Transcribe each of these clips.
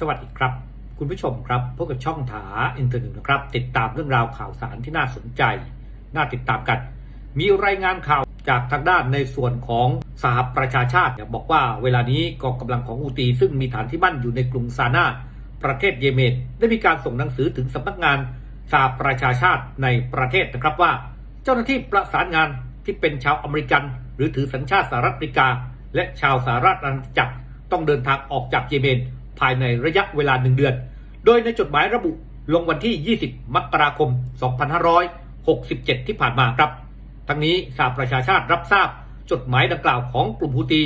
สวัสดีครับ คุณผู้ชมครับพบกับช่องถาอินเทอร์เน็ตนะครับ ติดตามเรื่องราวข่าวสารที่น่าสนใจ น่าติดตามกัน มีรายงานข่าวจากทางด้านในส่วนของสหประชาชาติเนี่ยบอกว่าเวลานี้กองกำลังของอูตี ซึ่งมีฐานที่มั่นอยู่ในกรุงซานาประเทศเยเมน ได้มีการส่งหนังสือถึงสำนักงานสหประชาชาติในประเทศนะครับว่า เจ้าหน้าที่ประสานงานที่เป็นชาวอเมริกัน หรือถือสัญชาติสหรัฐอเมริกา และชาวสหรัฐอาณาจักรต้องเดินทางออกจากเยเมน ภายในระยะเวลาหนึ่งเดือน โดยในจดหมายระบุลงวันที่ 20 มกราคม 2567 ที่ผ่านมาครับ ทั้งนี้สหประชาชาติรับทราบจดหมายดังกล่าวของกลุ่มฮูตี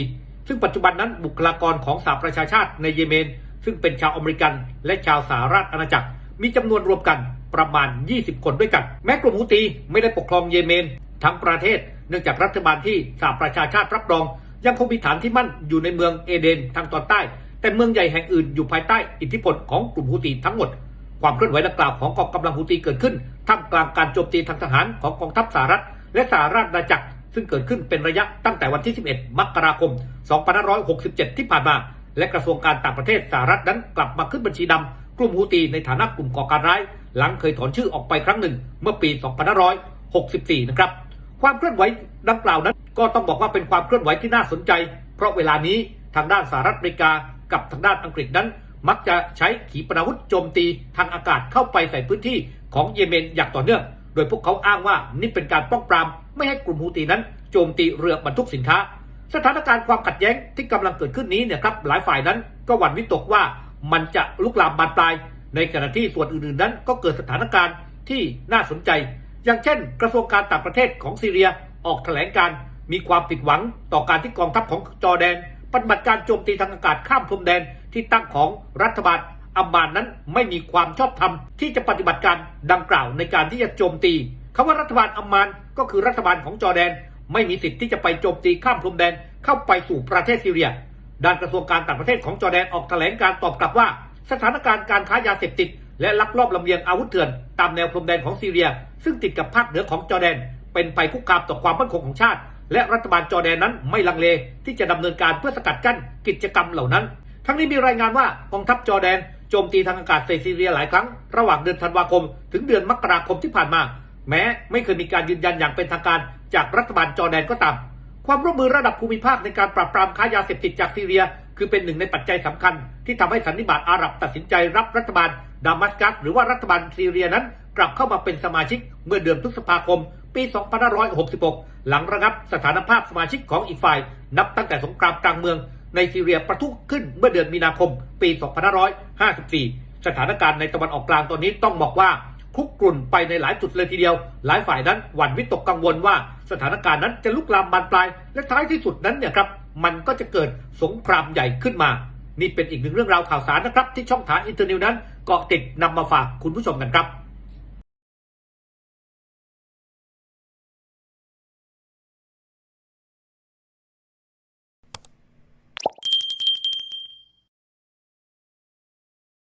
ซึ่งปัจจุบันนั้นบุคลากรของสหประชาชาติในเยเมน ซึ่งเป็นชาวอเมริกัน และชาวสหรัฐอาณาจักร มีจำนวนรวมกันประมาณ 20 คนด้วยกัน แม้กลุ่มฮูตีไม่ได้ปกครองเยเมน ทั้งประเทศ เนื่องจากรัฐบาลที่สหประชาชาติรับรอง ยังคงมีฐานที่มั่นอยู่ในเมืองเอเดนทางตอนใต้ แต่เมืองใหญ่แห่งอื่นอยู่ภายใต้อิทธิพลของกลุ่มฮูตีทั้งหมด ความเคลื่อนไหวดังกล่าวของกองกำลังฮูตีเกิดขึ้นท่ามกลางการโจมตีทางทหารของกองทัพสหรัฐ และสหราชอาณาจักร ซึ่งเกิดขึ้นเป็นระยะตั้งแต่วันที่ 11 มกราคม 2567 ที่ผ่านมา และกระทรวงการต่างประเทศสหรัฐนั้นกลับมาขึ้นบัญชีดำกลุ่มฮูตีในฐานะกลุ่มก่อการร้าย หลังเคยถอนชื่อออกไปครั้งหนึ่ง เมื่อปี 2564 นะครับความเคลื่อนไหวดังกล่าวนั้น ก็ต้องบอกว่าเป็นความเคลื่อนไหวที่น่าสนใจ เพราะเวลานี้ทางด้านสหรัฐอเมริกา กับทางด้านอังกฤษนั้น มักจะใช้ขีปนาวุธโจมตีทางอากาศเข้าไปใส่พื้นที่ของเยเมนอย่างต่อเนื่อง โดยพวกเขาอ้างว่านี่เป็นการป้องปราม ไม่ให้กลุ่มฮูตีนั้นโจมตีเรือบรรทุกสินค้า สถานการณ์ความขัดแย้งที่กำลังเกิดขึ้นนี้เนี่ยครับหลายฝ่ายนั้นก็หวั่นวิตกว่ามันจะลุกลามบานปลาย ในขณะที่ส่วนอื่นๆนั้น ก็เกิดสถานการณ์ที่น่าสนใจ อย่างเช่น กระทรวงการต่างประเทศของซีเรียออกแถลงการมีความผิดหวังต่อการที่กองทัพของจอร์แดน ปฏิบัติการโจมตีทางอากาศข้ามพรมแดนที่ตั้งของรัฐบาลอัมมานนั้นไม่มีความชอบธรรมที่จะปฏิบัติการดังกล่าวในการที่จะโจมตีคำว่ารัฐบาลอัมมานก็คือรัฐบาลของจอแดน ไม่มีสิทธิ์ที่จะไปโจมตีข้ามพรมแดนเข้าไปสู่ประเทศซีเรีย ด้านกระทรวงการต่างประเทศของจอแดนออกแถลงการตอบกลับว่า สถานการณ์การค้ายาเสพติด และลักลอบลำเลียงอาวุธเถื่อน ตามแนวพรมแดนของซีเรีย ซึ่งติดกับภาคเหนือของจอแดน เป็นภัยคุกคามต่อความมั่นคงของชาติ และรัฐบาลจอร์แดนนั้นไม่ลังเลที่จะดำเนินการเพื่อสกัดกั้นกิจกรรมเหล่านั้น ทั้งนี้มีรายงานว่ากองทัพจอร์แดนโจมตีทางอากาศใส่ซีเรียหลายครั้ง ระหว่างเดือนธันวาคม ถึงเดือนมกราคมที่ผ่านมา แม้ไม่เคยมีการยืนยันอย่างเป็นทางการจากรัฐบาลจอร์แดนก็ตาม ความร่วมมือระดับภูมิภาคในการปราบปรามค้ายาเสพติดจากซีเรีย คือเป็นหนึ่งในปัจจัยสำคัญ ที่ทำให้สันนิบาตอาหรับตัดสินใจรับรัฐบาลดามัสกัสหรือว่ารัฐบาลซีเรียนั้นกลับเข้ามาเป็นสมาชิกเมื่อเดือนพฤษภาคม ปี 2566 หลังระงับสถานภาพสมาชิกของอีกฝ่าย นับตั้งแต่สงครามกลางเมืองในซีเรียประทุขึ้นเมื่อเดือนมีนาคม ปี 2554 สถานการณ์ในตะวันออกกลางตอนนี้ต้องบอกว่าคุกกรุ่นไปในหลายจุดเลยทีเดียว หลายฝ่ายนั้นหวั่นวิตกกังวลว่าสถานการณ์นั้นจะลุกลามบานปลาย และท้ายที่สุดนั้นเนี่ยครับมันก็จะเกิดสงครามใหญ่ขึ้นมา นี่เป็นอีกหนึ่งเรื่องราวข่าวสารนะครับ ที่ช่องทางอินเทอร์เน็ตนั้นเกาะติดนำมาฝากคุณผู้ชมกันครับ